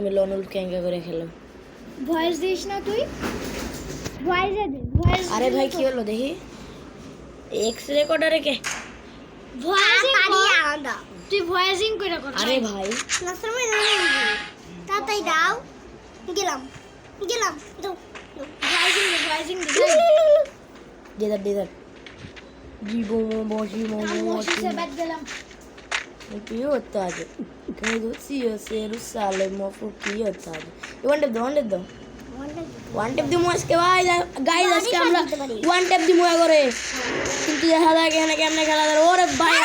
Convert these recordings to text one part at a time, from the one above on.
তুমি লনুল ক্যাঙ্কা করে খেলো। ভয়েস দিস না তুই? ভয়েসে দে ভয়েস আরে ভাই কি হলো দেখি? এক্স রেকর্ডারে কে? ভয়েসিং আলাদা তুই ভয়েসিং করে কর আরে ভাই। ক্লাসের নাসরমে তাতাই দাও। গেলাম। গেলাম। দাও ভয়েসিং দে ভয়েসিং দে। দেদার দেদার জীবো বসি মোমো সে বাদ দিলাম। কি হতে আছে credo sia Jerusalem of কি হতে আছে ওয়ান টেপ দাও ওয়ান টেপ দিমু আজকে ভাই গাইজ আজকে আমরা ওয়ান টেপ দিমু করে কিন্তু দেখা যায় এখানে কেমনে খেলা যায়। ওরে ভাই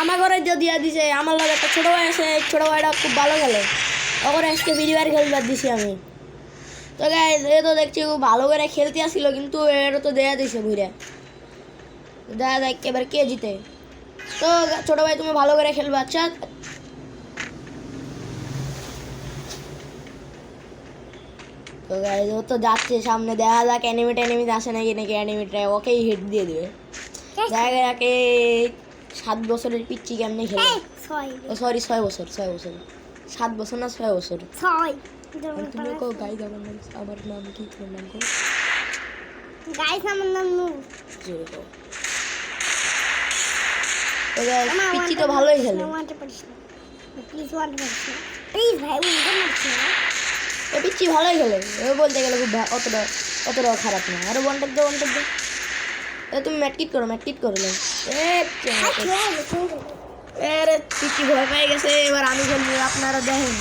আমার- ঘরে যে দিয়া দিছে। আমার লগে একটা ছোট ভাই আছে। ছোট ভাইটা খুব ভালো খেলে। ওকে আজকে ভিডিও আর খেলবার দিছি আমি। তো গাইজ এ তো দেখছি খুব ভালো করে খেলতে আসছিল কিন্তু এটা তো দেয়া দিছে ঘুরে দেখা যাক এবার কে জিতে। তো ছোট ভাই তুমি ভালো করে খেলবে আচ্ছা? তো গাইজ ও তো যাচ্ছে সামনে দেখা যাক অ্যানিমেট অ্যানিমিট আসে নাকি নাকি অ্যানিমেটটা ওকেই হিট দিয়ে দেবে। দেখা যাক সাত বছরের পিচ্ছি কেমনে খেলে। ও সরি ছয় বছর ছয় বছর। সাত বছর না ছয় বছর? তুমি কো গাইজ আমার নাম আমার নাম কি? তোমার নাম কো আমার নাম নূর। জোরে কো উনকে মারছি না এ পিচ্ছি ভালোই খেলে। ও বলতে গেলে খুব অতটা অতটাও খারাপ না। আরে ওয়ান টেপ দে ওয়ান দে এ তুমি ম্যাটকিট করো ম্যাটকিট করো। এ আরে পিচ্ছি ভয় পেয়ে গেছে। এবার আমি খেলব আপনারা দেখেন।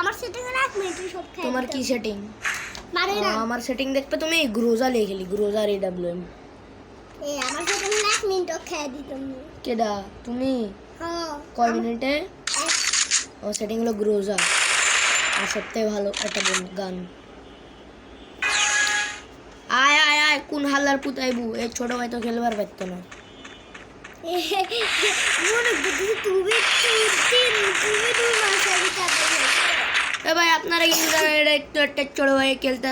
আমার সেটিং এক সব তোমার কি সেটিং মানে আমার সেটিং দেখবে তুমি? গ্রোজা লিয়ে খেলি। গ্রোজা আর এডাব্লিউ এম এই আমার সেটিং এক মিনিটও খেয়ে দিতাম কেডা? তুমি? কয় মিনিটে ও সেটিং হলো গ্রোজা আর সবথেকে ভালো একটা গান। আয় আয় আয় কোন হাল্লার পুতাইবু এই ছোট ভাই তো খেলবার পারতো না। ভাই আপনারা কিন্তু একটু একটা ছোট ভাই খেলতে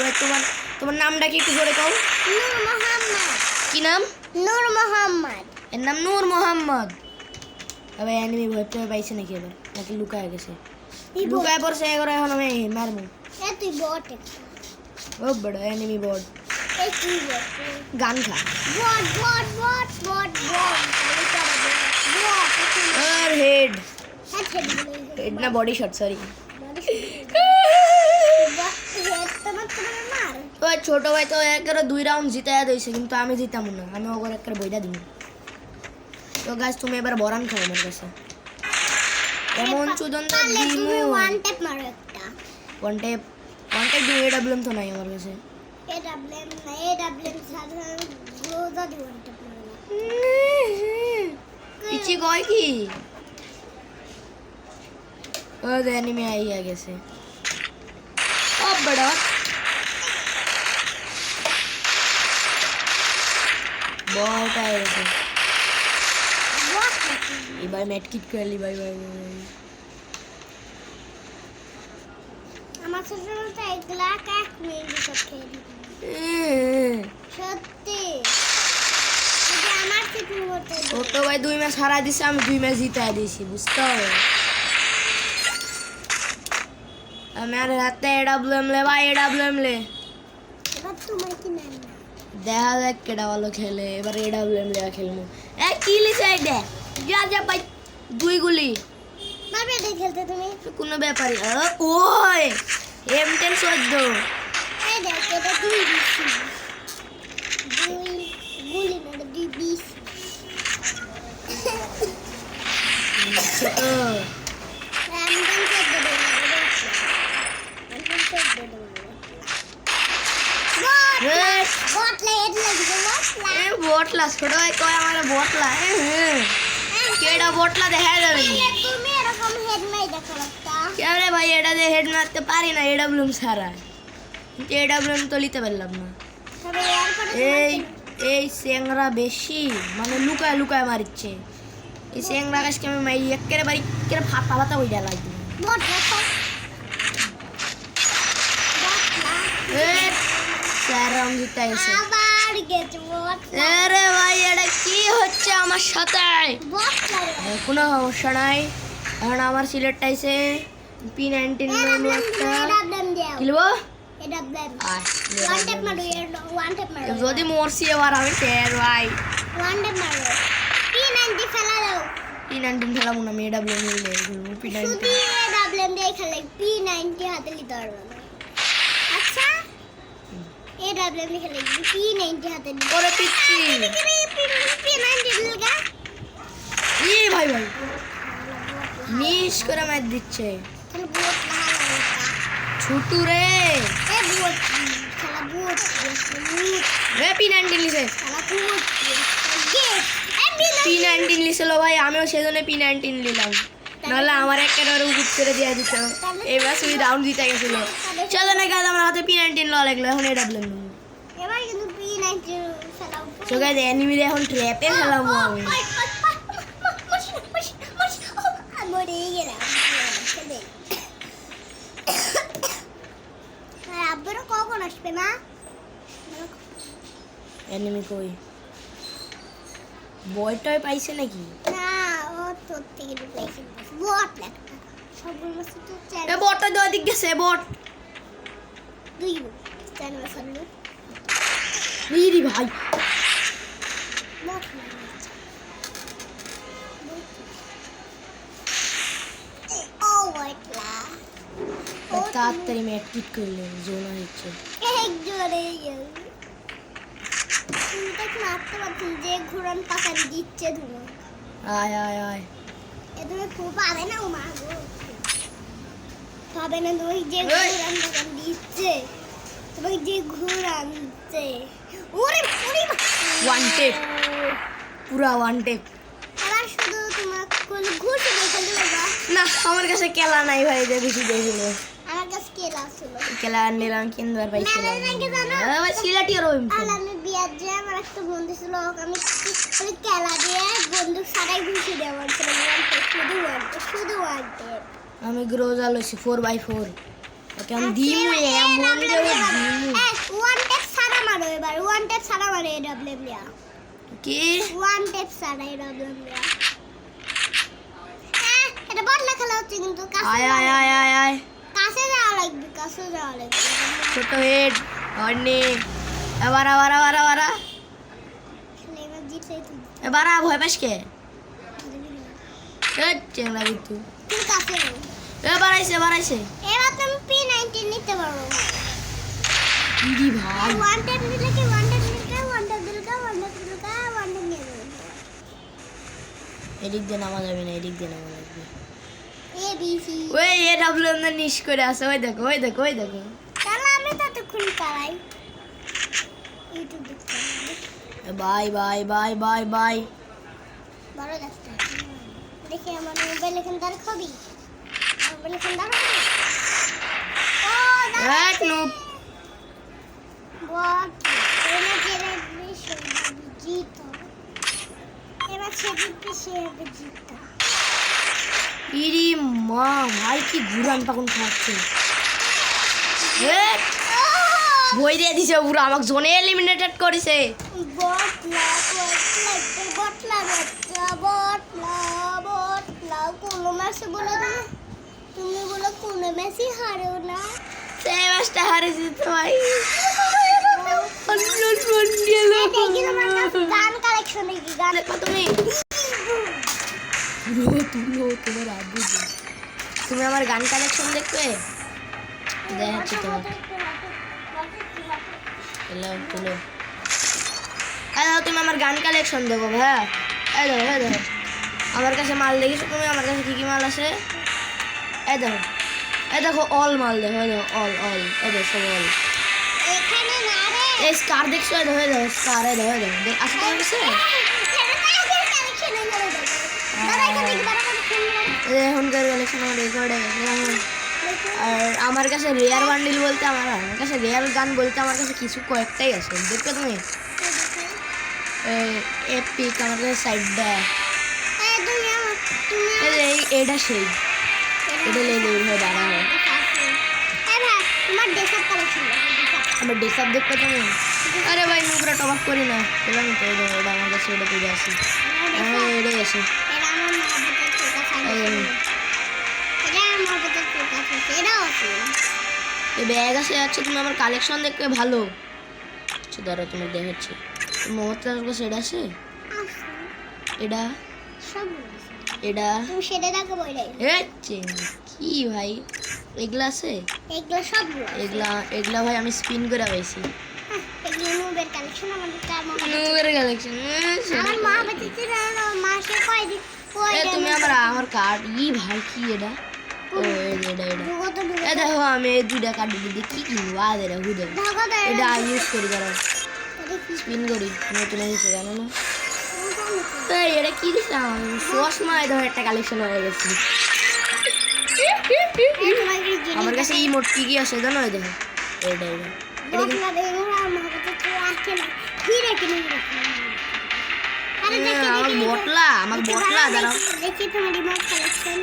ভাই তোমার তোমার নামটা কি একটু নূর মোহাম্মদ কি নাম? নূর মোহাম্মদ এর নাম নূর মোহাম্মদ এবার অ্যানিমি ভয় পেয়ে পাইছে নাকি এবার নাকি লুকায় গেছে লুকায় পড়ছে এগারো এখন আমি মারবো তুই বট ও বড় বড তুই বট গান খা bot bot bot bot bot আর হেড হ্যাঁ হেড না বডি শট সরি তোমার মার ওই ছোট ভাই তো একেবারে দুই রাউন্ড জিতে দিয়েছে কিন্তু আমি জিতাম না। আমি ওকে একটা বইটা দিব তো গাছ তুমি এবার বরান খাও আমার কাছে। এমন চুদন পারলে দিমু। ওয়ান ট্যাপ মারো একটা। ওয়ান টেপ ওয়ান টেপ দিয়ে এডাব্লিউএম তো নাই আমার কাছে। এ না এ সাধারণ রোজা দি ওয়ান ট্যাপ মারো। পিছি কয় কি? ও এনিমি আইয়া গেছে। ও বড় আই গেছে এবার ম্যাট কিট করলি বাই বাই বাই আমার ছোট এক মিনিট সব সত্যি? আমার ছোট ভাই দুই ম্যাচ হারা দিছে আমি দুই ম্যাচ জিতে দিয়েছি বুঝতে হবে আমি আর হাতে এডাব্লিউএম লে ভাই এডাব্লিউএম লে। এবার তোমার কি নেন না দেখা যাক কেডা ভালো খেলে এবার এডাব্লিউএম লেয়া খেলব। এ কি লিছে এটা যা যা ভাই দুই গুলি। মারবে এটা খেলতে তুমি? কোনো ব্যাপারই ওই এম টেন চোদ্দ। এই দেখ এটা দুই দিচ্ছি। দুই গুলি না দুই বিশ ছোট রামদান চোদ্দ দেবো রামদান চোদ্দ দেবো এ, বটলা এড লাগবে বটলা ছোট ভাই কয় আমার বটলা কেডা বটলা দেখা যাবে? মাই কেমনে ভাই এটা দিয়ে হেড মারতে পারি না এডাব্লিউএম ছাড়া। কিন্তু এডাব্লিউএম তো নিতে পারলাম না। এই এই স্যাংরা বেশি মানে লুকায় লুকায় মারিচ্ছে এই স্যাংরা গাছকে আমি মারি একেবারে বাড়ি একেবারে ফাটা ফাটা হয়ে যা লাগবে বটলা তো বটলা আরে ভাই এটা কি হচ্ছে আমার সাথে? কোনো সমস্যা নাই। এখন আমার সিলেটটা আইছে পি নাইনটিন কিলবো যদি মরছি এবার আমি টের ভাই। পি নাইনটিন খেলাম না আমি এডাব্লিউ মিলে পি শুধু নাইনটিন পি নাইনটি হাতে নিতে পারবে না। বুট লাগা ছুটু রে এ বুট খেলা বুট বুট রে পি নাইনটিন লিছে খেলা বুট গে এ পি পি নাইনটিন লিছিল ভাই আমিও সেজন্য পি নাইনটিন নিলাম নাহলে আমার একেবারে উকুট করে দিয়ে দিত। এবার শুধু রাউন্ড জিতে গেছিল। চলো না গাছ আমার হাতে পি নাইনটিন ল লাগল এখন এটা এখন ট্র্যাপে খেলাম আমি। কখন আসবে কই? পাইছে নাকি? তোর থেকে ঢুকাইছে বট একটা সবগুলো মাছ তো এ বটটা দেওয়া দিক গেছে বট। দুই চার মাছ আনলো ইরি ভাই। বট তাড়াতাড়ি ম্যাট কিট করলে জোনা হচ্ছে। এক জোরে গেল তুমি তো মারতে পারছেন যে ঘুরন পাকারি দিচ্ছে ধুনো আয় আয় আয় এ তুমি খুব পাবে না ও মা গো পাবে না তুমি যে এই! ঘুরান পাকারি দিচ্ছে তোমাকে যে ঘুরান দিচ্ছে ওরে ওরে ওয়ান টেপ পুরা ওয়ান টেপ এবার শুধু তোমার কোন ঘুষি দেখে দেবো না আমার কাছে খেলা নাই ভাই যে বেশি দেখল আমার কাছে কেল আসলো খেলা নিলাম কিন্তু আর ওই আমি বিয়ার যে আমার একটা বন্ধু ছিল আমি ওই দিয়ে বন্দুক সারাই ঘুষি দেওয়ার শুধু ওয়ান শুধু ওয়ান আমি গ্রোজা লইছি ফোর বাই ফোর ওকে আমি দিমু এমন যে দিমু। ওয়ান টেপ সারা মারো এবার ওয়ান টেপ সারা মারো এই ডাবলেম লিয়া কি? ওয়ান টেপ সারা এই ডাবলেম লিয়া হ্যাঁ, এটা বদলা খেলা হচ্ছে কিন্তু কাছে আয় আয় আয় আয় আয়। কাছে যাওয়া লাগবে কাছে যাওয়া লাগবে। ছোট হেড অনেক আবার আবার আবার খেলে এবার ভয় পাস কে? কাছে যাও। এবার আইছে এবার আইছে। এবার তুমি পি নাইনটিন নিতে পারো ইরি ভাই। কি যাবে এদিক দিয়ে নামা যাবে না, এদিক দিয়ে নামা লাগবে এ বি সি ওই এ নিশ করে আছে, ওই দেখো ওই দেখো ওই দেখো। তাহলে আমি ততক্ষণ চালাই ইউটিউব দেখতে হবে। Bye bye bye bye bye. বড় যাচ্ছে দেখি আমার মোবাইল এখান তার ছবি মোবাইল এখান এক জেনে জিত। এবার হবে জিত। ইরি মা ভাই কি ঘুরান তখন খাচ্ছে। বই দিয়ে দিছে পুরো আমাকে জোনে এলিমিনেটেড করেছে। তুমি বলো কোনো ম্যাচই হারেও না। সেই ম্যাচটা হারেছি গান কালেকশন দেখি গান তুমি। তুমি আমার গান কালেকশন দেখবে? দেখাচ্ছি তোমার তুলো। এই দেখো তুমি আমার গান কালেকশন দেখো হ্যাঁ এই দেখো এই দেখো আমার কাছে মাল দেখিছো তুমি? আমার কাছে কি কি মাল আছে। এই দেখো এই দেখো অল মাল দেখো এই দেখো অল অল এই দেখো সব অল এই স্কার দেখছ? এই দেখো এই দেখো স্কার এই দেখো এই দেখো আছে তোমার কাছে? এই এখনকার কালেকশন আমার রেকর্ড হয়ে গেছে আর আমার কাছে রেয়ার বান্ডিল বলতে আমার আমার কাছে রেয়ার গান বলতে আমার কাছে কিছু কয়েকটাই আছে। দেখবে তুমি? এপিক আমার কাছে সাইড দেয় এই এটা সেই। এটা লে লে হয়ে দাঁড়া হয় আবার ডেসাপ দেখবে তুমি? আরে ভাই নুকরা টপাক করি না। করে দেবো ওটা আমার কাছে ওটা করে আসি। হ্যাঁ এই কাছে সেটাও আছে এই ব্যাগ আছে আচ্ছা তুমি আমার কালেকশন দেখবে ভালো। আচ্ছা ধরো তুমি দেখাচ্ছি। মমতার কাছে এটা আছে? আছে এটা? এটা? সেটা দেখো বলে কি ভাই? এগুলা আছে? এগুলো আছে। এগুলা এগুলা ভাই আমি স্পিন করে পাইছি। তুমি আমার আমার কার্ড ই ভাই কি এটা? দেখো আমি এই দুইটা কার্ড দিয়ে কি কিনবো আজ এটা হুদে এটা ইউজ করি দেখি স্পিন করি নতুন এসেছে জানো না? এটা কি দিছিলাম চশমা এই ধর একটা কালেকশন হয়ে গেছে। আমার কাছে এই মোট কি কি আছে জানো? এই দেখো। এটা আমার বটলা আমার বটলা দাঁড়াও দেখি তোমার রিমোট কালেকশন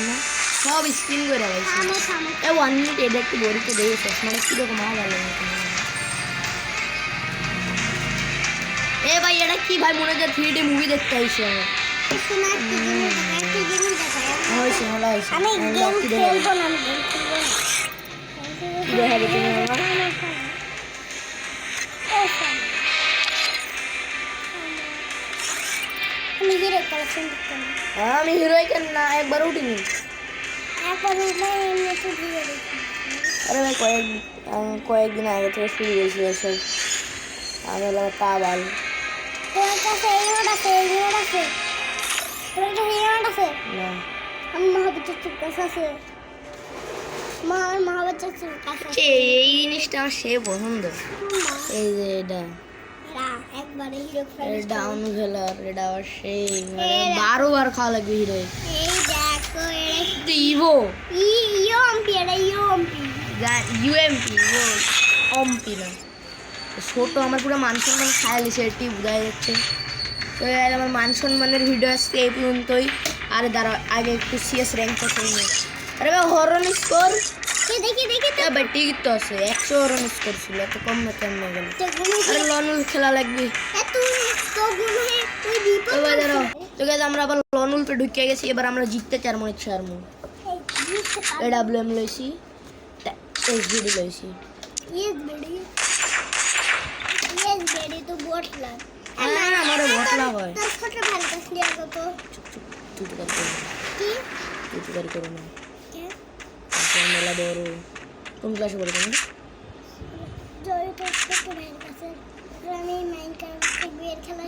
না। সব স্পিন করে এ ওয়ান মিনিট এটা একটু বড়িতে দিয়ে চশমাটা কীরকম আমার ভালো লাগে এ ভাই এটা কি ভাই মনে হচ্ছে থ্রি ডি মুভি দেখতে আইসি। আমি শোনা একটু জিনিস দেখা একটু জিনিস আমি হিরো কালেকশন দেখতে না আমি হিরোইকের না একবার উঠিনি একবার উঠলে এমনি তো হিরো দেখি আরে ভাই কয়েক কয়েকদিন আগে থেকে শুরু করেছি এসব আমি হলাম তা বাল তোমার কাছে এই নোট আছে এই নোট আছে তোমার কাছে এই নোট আছে না আমি মহাবীর চুপ কাছে আছে মা আমার মহাবীর চুপ কাছে এই জিনিসটা আমার সে পছন্দ এই যে এটা এটা ডাউন ভেলার এটা আবার সেই বারো বার খাওয়া লাগবে এরা ইভো ই ইয়ম্পি এটা ইয়ম্পি ইউএমপি অম্পি না। ছোট আমার পুরো মান সম্মান খায়াল সেটি বোঝা যাচ্ছে। তো এর আমার মান সম্মানের ভিডিও আসছে এই পর্যন্তই। আর দাঁড়া আগে একটু সিএস র্যাঙ্ক করতে নিয়ে আরে ভাই হরন স্কোর কে দেখি দেখি তো ভাই টিকিট তো আছে একশো হরন স্কোর ছিল এত কম না কেমন গেল তো গুলো আরে লনুল খেলা লাগবে এত তো গুলো হে তুই বিপদ এবার দাঁড়াও তো গেছে আমরা আবার লনুল পে ঢুকে গেছি এবার আমরা জিততে চার মনে চার মন এ ডাব্লিউ এম লইছি এস জিডি লইছি ইয়েস বেডি ইয়েস বেডি তো বটলা হ্যাঁ, আমারও বটলা হয়। তোর ছোট ভাই কাছ দিয়ে আগো তো তুই তো কারি করো না তারপর মেলা বড় কোন ক্লাসে পড়ে তুমি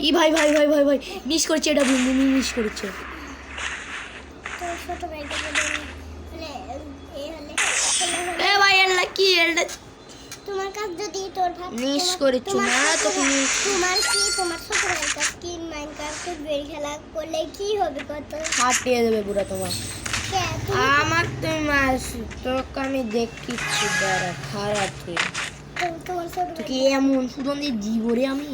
ই ভাই ভাই ভাই ভাই ভাই মিস করছে এটা বুমি মিস করছে। এ ভাই এটা কি এটা তোমার কাছে যদি তোর ভাই মিস করেছ না তো তুমি তোমার কি তোমার ছোট ভাইয়ের কাছে কি মাইনক্রাফট বিয়ের খেলা করলে কি হবে কত? ফাটিয়ে দেবে পুরো তোমার। আমার তুমি মাস তোকে আমি দেখিচ্ছি দাঁড়া খারাপ তুই তো- তোমার ছোট তুই ভাই কি এমন সুগন্ধি জীবরে আমি।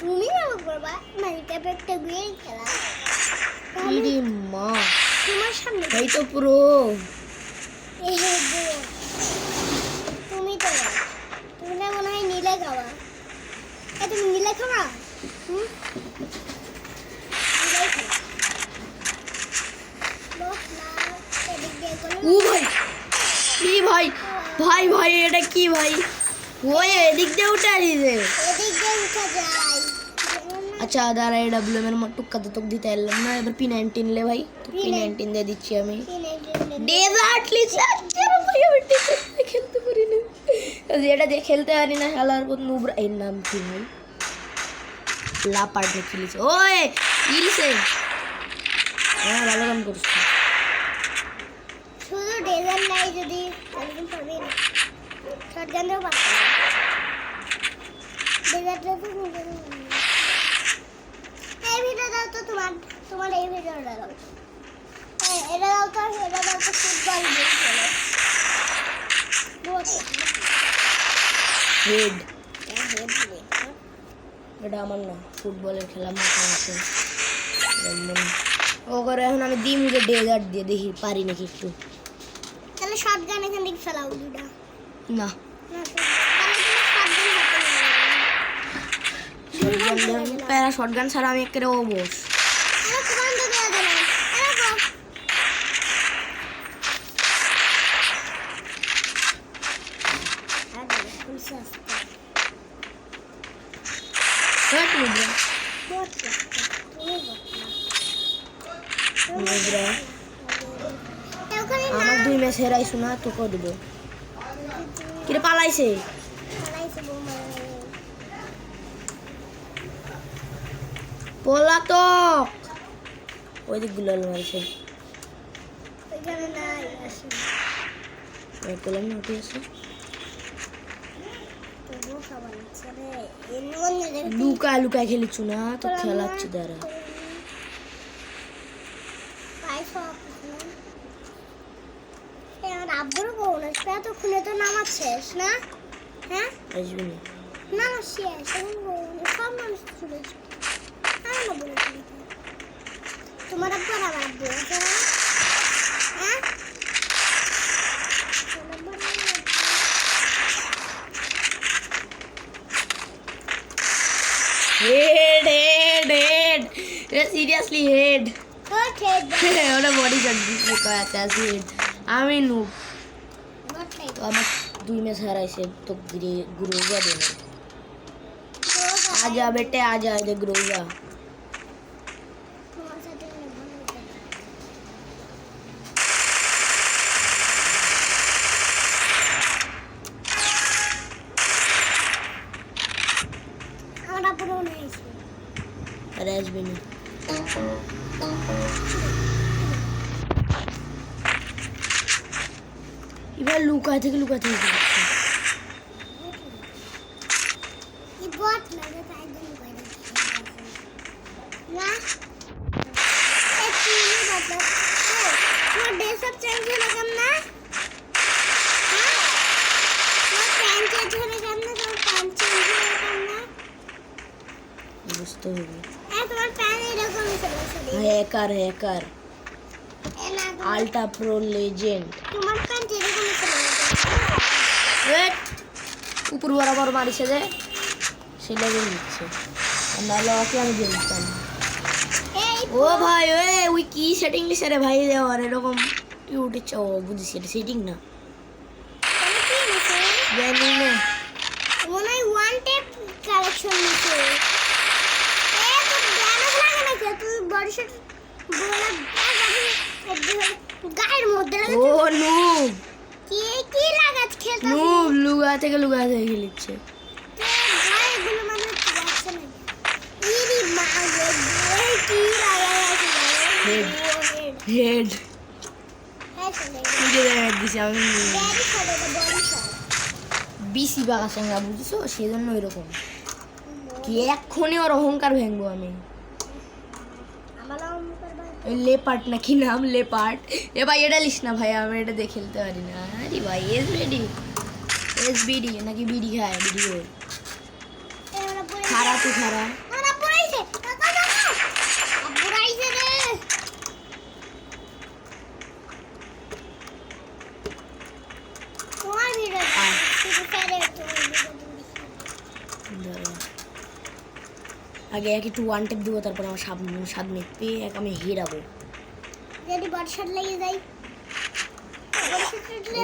তুমি আমাকে বলবা মাইনক্রাফট বিয়ের খেলা। তাহলে ইরে মা? তোমার সামনে এই তো পুরো। তুমি তো তুমি না মনে হয় নীলে খাওয়া এ তুমি নীলে খাওয়া হুম নীলে খাওয়া। লোক না, এদিক দিয়ে গেলো। ও ভাই কি ভাই? ভাই ভাই এটা কি ভাই? ওই এদিক দিয়ে উঠে আসিছে এদিক দিয়ে উঠা যায় যেমন না, আচ্ছা দাঁড়া এই ডাব্লিউ এর টুক্কা তো তোকে দিতে এলাম না এবার পি নাইনটিন লে ভাই। পি নাইনটিন দিয়ে দিচ্ছি আমি। কিনে দিলে। ডেজার্ট লিসার্চের ভাই আমি ডেজার্ট খেলতে পারি না যেটা দিয়ে খেলতে পারি না শালার কোন নুবরা এর নাম কি ভাই? লাপার্ড খেলিছে। ওই ইলসে। হ্যাঁ ভালো কাম করছি। শুধু ডেজার্ট নাই যদি না। নিজের এই ভিডিও দাও তো তোমার তোমার এই ভিডিওটা দাও। এটা দাও তো এটা দাও তো ফুটবল হেড এটা আমার না ফুটবলের খেলা মাথা আছে। ও করে এখন আমি দিই মুখে ডেজার্ট দিয়ে দেখি পারি নাকি একটু। তাহলে শটগান এখান থেকে ফেলাও দুটা না। প্যারা শটগান ছাড়া আমি একেবারে ও বস আরে কোন দিকে দিলাম আরে গো হ্যাঁ মুদ্রা বটলা তুমি বটলা মুদ্রা তা ওখানে না আমার দুই ম্যাচ হেরাইছো না তোকেও দেবো। কিরে পালাইছে? পলাতক। ওই দিক গুলাল মারছে। না উঠে আছে লুকা লুকা খেলিছু না তো খেলাচ্ছি দাঁড়া পাই সব এই আমার আব্বুর বউ না সেটা তো খুলে তো নামাজ শেষ না হ্যাঁ আসবি না নামাজ শেষ এখন বউ না, সব মানুষ তো চলে যাবে আমার না বলে দিলি তো। তোমার আব্বু আর আমার আব্বু আছে না হ্যাঁ তোমার আব্বু আর আমার আব্বু। হেড হেড হেড এ সিরিয়াসলি হেড ওকে ওটা বডি গার্ড দিচ্ছে কয়াতে আছে হেড আমি নু বটলাই তো আমার দুই ম্যাচ হারাইছে তো গ্রোজা দে না আজা বেটে আজা দে গ্রোজা তোমার সাথে আমি ভালো প্যান্ট চেঞ্জ হলো কেন না বুঝতে হবে হ্যাঁ তোমার প্যান্ট এরকম ছিল sorry hacker hacker ultra pro legend. উপর বরাবর মারিছে যে সেটা দিয়ে দিচ্ছে নাহলে ওকে আমি দিয়ে দিতাম ও ভাই ওই ওই কি সেটিং দিছে রে ভাই দেওয়ার এরকম উঠেছে ও বুঝিস এটা সেটিং না। জানি না মনে হয় ওয়ান টেপ কালেকশন নিচ্ছে এ তো ড্যামেজ লাগে না কে তুই বডি শট বলা গায়ের মধ্যে লাগে ও নুব কি কি লাগাত খেলতে নুব লুগা থেকে লুগা থেকে খেলিচ্ছে। হেড শট বিসি বাগা সঙ্গা বুঝছ? সেজন্য এরকম। কি এক্ষুনি ওর অহংকার ভেঙবো আমি। ওই লেপার্ট নাকি নাম? লেপার্ট এ ভাই, এটা লিস না ভাই, আমি এটা দিয়ে খেলতে পারি না। আরে ভাই এস বিডি এস বিডি, নাকি বিডি খায়, বিডি পড়ে খারা তুই খারা। আগে এক একটু ওয়ান টেপ দিব, তারপর আমার সাত মিনিট পেয়ে এক আমি হেরাবো। যদি বটশট লেগে যায়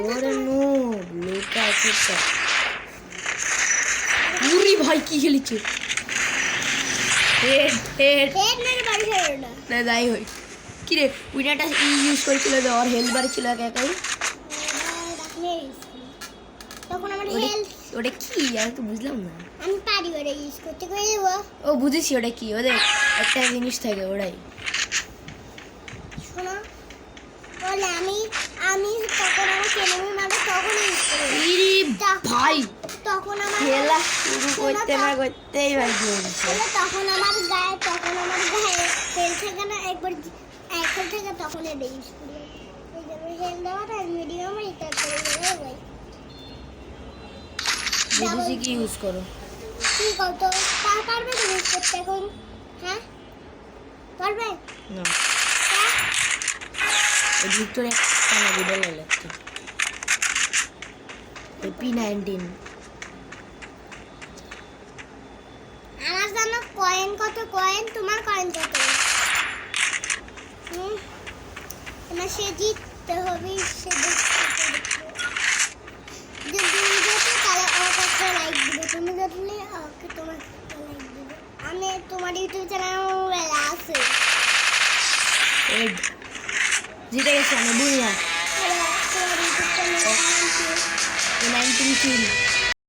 ওরে নো লেকা আছে উরি ভাই কি খেলিছে হেড হেড। হেড মেরে বাড়ি ফেরো না না যাই হই কিরে উইনারটা ইউজ করেছিল যে ওর হেলথ বাড়ি ছিল একা একাই? তখন আমার ওটা হেলথ ওটা কি? আমি তো বুঝলাম না। আমি পারি ওটা ইউজ করতে করে ও বুঝেছি ওটা কি ওদের একটা জিনিস থাকে ওটাই শোনো বলে আমি আমি মারবে তখন আমার করতেই তখন আমার গায়ে তখন আমার গায়ে তেল থাকে না ইউজ করতে এখন হ্যাঁ পারবে না ওই পি নাইনটিন আমার জানো কয়েন কত কয়েন তোমার কয়েন কত? তোমার সে জিততে হবে সে যদি তুমি যেতে তাহলে আমাকে একটা লাইক দিবে। তুমি জিতলে আমাকে তোমার লাইক দিবে। আমি তোমার ইউটিউব চ্যানেল আছে। জিতে গেছে আমি বুঝলাম তোমার ইউটিউব চ্যানেল নাইনটিন কিল